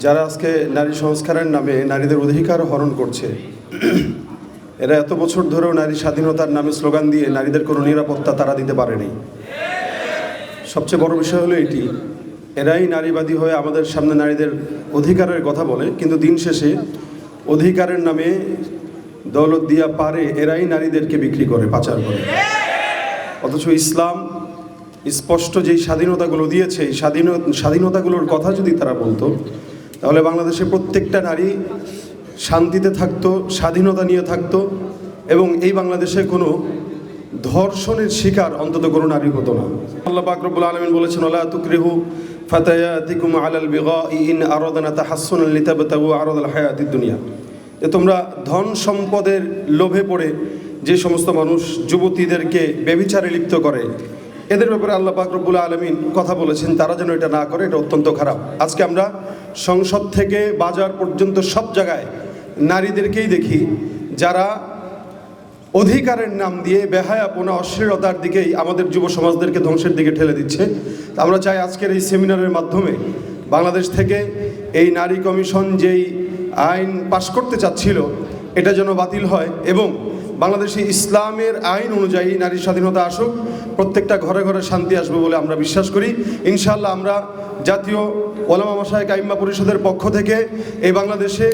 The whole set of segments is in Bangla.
যারা আজকে নারী সংস্কারের নামে নারীদের অধিকার হরণ করছে, এরা এত বছর ধরেও নারী স্বাধীনতার নামে স্লোগান দিয়ে নারীদের কোনো নিরাপত্তা তারা দিতে পারেনি। সবচেয়ে বড় বিষয় হলো এটি। এরাই নারীবাদী হয়ে আমাদের সামনে নারীদের অধিকারের কথা বলে, কিন্তু দিন শেষে অধিকারের নামে দৌলত দিয়া পারে এরাই নারীদেরকে বিক্রি করে, পাচার করে। অথচ ইসলাম স্পষ্ট যেই স্বাধীনতাগুলো দিয়েছে স্বাধীন স্বাধীনতাগুলোর কথা যদি তারা বলতো তাহলে বাংলাদেশে প্রত্যেকটা নারী শান্তিতে থাকতো, স্বাধীনতা নিয়ে থাকতো এবং এই বাংলাদেশে কোনো ধর্ষণের শিকার অন্তত কোনো নারী হতো না। আল্লাহ পাক রব্বুল আলামিন বলেছেন আলা তুকরিহু ফাতায়াতিকুম আলাল বিগাই, ইন আরাদানা তাহাসসুনান লিতাবতাগু আরাদাল হায়াতিদ দুনিয়া। যে তোমরা ধন সম্পদের লোভে পড়ে যে সমস্ত মানুষ যুবতীদেরকে বেবিচারে লিপ্ত করে এদের ব্যাপারে আল্লাহ পাক রব্বুল আলমিন কথা বলেছেন, তারা যেন এটা না করে, এটা অত্যন্ত খারাপ। আজকে আমরা সংসদ থেকে বাজার পর্যন্ত সব জায়গায় নারীদেরকেই দেখি, যারা অধিকারের নাম দিয়ে বেহায়াপনা অশ্লীলতার দিকেই আমাদের যুব সমাজদেরকে ধ্বংসের দিকে ঠেলে দিচ্ছে। আমরা চাই আজকের এই সেমিনারের মাধ্যমে বাংলাদেশ থেকে এই নারী কমিশন যেই আইন পাশ করতে চাচ্ছিল, এটা যেন বাতিল হয় এবং বাংলাদেশে ইসলামের আইন অনুযায়ী নারী স্বাধীনতা আসুক, প্রত্যেকটা ঘরে ঘরে শান্তি আসবে বলে আমরা বিশ্বাস করি। ইনশাল্লাহ আমরা জাতীয় ওলামা মশায় কাইম্মা পরিষদের পক্ষ থেকে এই বাংলাদেশে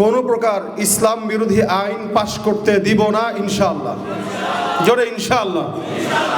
কোনো প্রকার ইসলাম বিরোধী আইন পাশ করতে দিব না ইনশাল্লাহ জোরে ইনশাআল্লাহ।